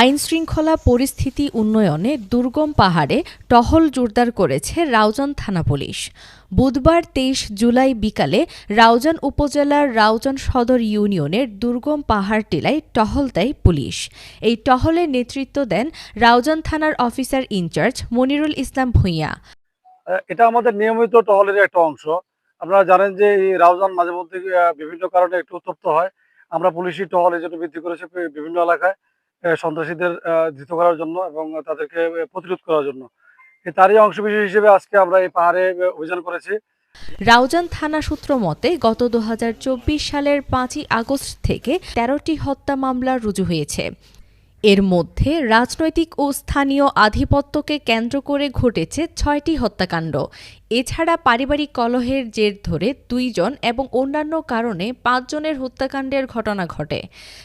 আইন শৃঙ্খলা পরিস্থিতি উন্নয়নে দুর্গম পাহাড়ে টহল জোরদার করেছে রাউজান থানা পুলিশ। বুধবার তেইশ জুলাই বিকালে রাউজান উপজেলার রাউজান সদর ইউনিয়নের দুর্গম পাহাড় টিলায় টহল দেয় পুলিশ। এই টহলে নেতৃত্ব দেন রাউজান থানার officer in charge Monirul Islam Bhuiyan. এটা আমাদের নিয়মিত টহলের একটা অংশ। আপনারা জানেন যে এই রাউজান মাঝে মধ্যে বিভিন্ন কারণে একটু উত্তপ্ত হয়। আমরা পুলিশি টহল এই জন্য বৃদ্ধি করেছি বিভিন্ন এলাকায়। সন্ত্রাসীদের ধৃত করার জন্য এবং তাদেরকে প্রতিরোধ করার জন্য। তারই অংশ বিশেষ হিসেবে আজকে আমরা এই পাহাড়ে অভিযান করেছি। রাউজান থানা সূত্র মতে, গত দুহাজার চব্বিশ সালের পাঁচই আগস্ট থেকে তেরোটি হত্যা মামলা রুজু হয়েছে। এর মধ্যে রাজনৈতিক ও স্থানীয় আধিপত্যকে কেন্দ্র করে ঘটেছে ছয়টি হত্যাকাণ্ড। এছাড়া পারিবারিক কলহের জের ধরে দুইজন এবং অন্যান্য কারণে পাঁচজনের হত্যাকাণ্ডের ঘটনা ঘটে।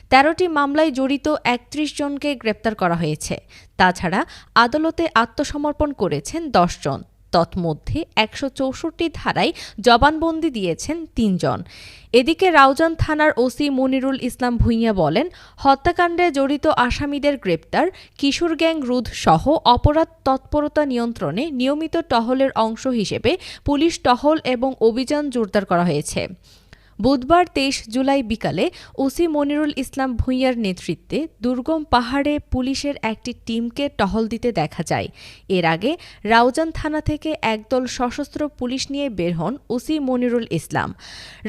তেরোটি মামলায় জড়িত একত্রিশ জনকে গ্রেপ্তার করা হয়েছে। তাছাড়া আদালতে আত্মসমর্পণ করেছেন দশজন তৎমধ্যে একশো চৌষট্টি ধারায় জবানবন্দি দিয়েছেন তিনজন। এদিকে রাউজান থানার ওসি মনিরুল ইসলাম ভূঁইয়া বলেন, হত্যাকাণ্ডে জড়িত আসামিদের গ্রেপ্তার, কিশোর গ্যাং রুদ সহ অপরাধ তৎপরতা নিয়ন্ত্রণে নিয়মিত টহলের অংশ হিসেবে পুলিশ টহল এবং অভিযান জোরদার করা হয়েছে। বুধবার তেইশ জুলাই বিকালে ওসি মনিরুল ইসলাম ভূঁইয়ার নেতৃত্বে দুর্গম পাহাড়ে পুলিশের একটি টিমকে টহল দিতে দেখা যায়। এর আগে রাউজান থানা থেকে একদল সশস্ত্র পুলিশ নিয়ে বের হন ওসি মনিরুল ইসলাম।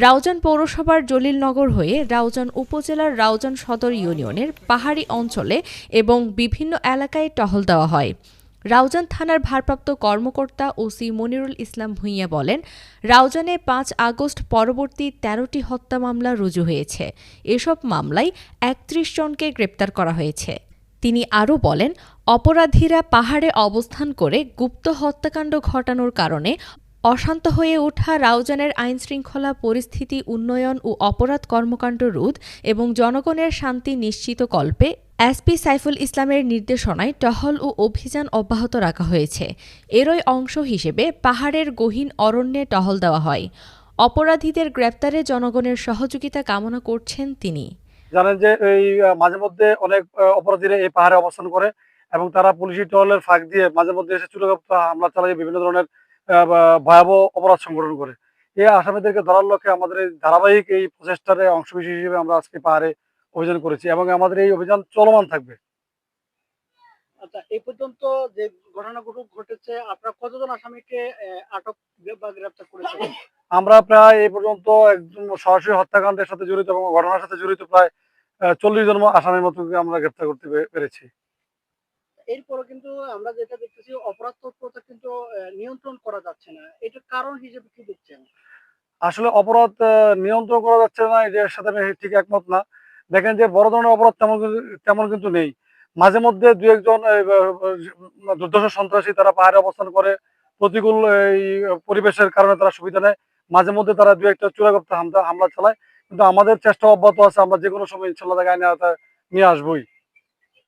রাউজান পৌরসভার জলিলনগর হয়ে রাউজান উপজেলার রাউজান সদর ইউনিয়নের পাহাড়ি অঞ্চলে এবং বিভিন্ন এলাকায় টহল দেওয়া হয়। রাউজান থানার ভারপ্রাপ্ত কর্মকর্তা ওসি মনিরুল ইসলাম ভূঁইয়া বলেন, রাউজানে পাঁচ আগস্ট পরবর্তী তেরোটি হত্যা মামলা রুজু হয়েছে। এসব মামলায় একত্রিশ জনকে গ্রেপ্তার করা হয়েছে। তিনি আরও বলেন, অপরাধীরা পাহাড়ে অবস্থান করে গুপ্ত হত্যাকাণ্ড ঘটানোর কারণে অশান্ত হয়ে ওঠা রাউজানের আইনশৃঙ্খলা পরিস্থিতি উন্নয়ন ও অপরাধ কর্মকাণ্ড রোধ এবং জনগণের শান্তি নিশ্চিত কল্পে এসপি সাইফুল ইসলামের নির্দেশনায় টহল ও অভিযান অব্যাহত রাখা হয়েছে। এরই অংশ হিসেবে পাহাড়ের গহীন অরণ্যে টহল দেওয়া হয়। অপরাধীদের গ্রেপ্তারে জনগণের সহযোগিতা কামনা করছেন তিনি। জানেন যে এই মাঝে মধ্যে অনেক অপরাধীরা এই পাহাড়ে অবস্থান করে এবং তারা পুলিশি টহলের ফাঁক দিয়ে মাঝে মধ্যে এসে চুলোগাপ্তা হামলা চালিয়ে বিভিন্ন ধরনের ভয়াবহ অপরাধ সংগঠন করে। এই আসামিদেরকে ধরার লক্ষ্যে আমাদের এই ধারাবাহিক এই প্রচেষ্টারে অংশ হিসেবে আমরা আজকে পাহাড়ে অভিযান করেছি এবং আমাদের এই অভিযান চলমান থাকবে। আচ্ছা এই পর্যন্ত যে ঘটনাগুলো ঘটেছে আপনারা কতজন আসামিকে আটক বা গ্রেপ্তার করেছেন? আমরা প্রায় এই পর্যন্ত একদম সরাসরি হত্যাকাণ্ডের সাথে জড়িত এবং ঘটনার সাথে জড়িত প্রায় চল্লিশ জন আসামির মতো আমরা করতে পেরেছি। এরপরও কিন্তু আমরা যেটা দেখতেছি অপরাধ তৎপরতা কিন্তু নিয়ন্ত্রণ করা যাচ্ছে না। এটার কারণ হিসেবে কি দেখছেন? আসলে অপরাধ নিয়ন্ত্রণ করা যাচ্ছে না এটার সাথে আমি ঠিক একমত না। দেখেন যে বড় ধরনের অপরাধ তেমন তেমন কিন্তু নেই। মাঝে মধ্যে দু একজন দুর্দশ সন্ত্রাসী তারা পাহাড়ে অবস্থান করে, প্রতিকূল, এই, পরিবেশের কারণে তারা সুবিধা নেয়। মাঝে মধ্যে তারা দু একটা চূড়াগপ্ত হামলা হামলা চালায়। কিন্তু আমাদের চেষ্টা অব্যাহত আছে, আমরা যে কোনো সময় ইনশাল্লাহ আইনে নিয়ে আসবোই।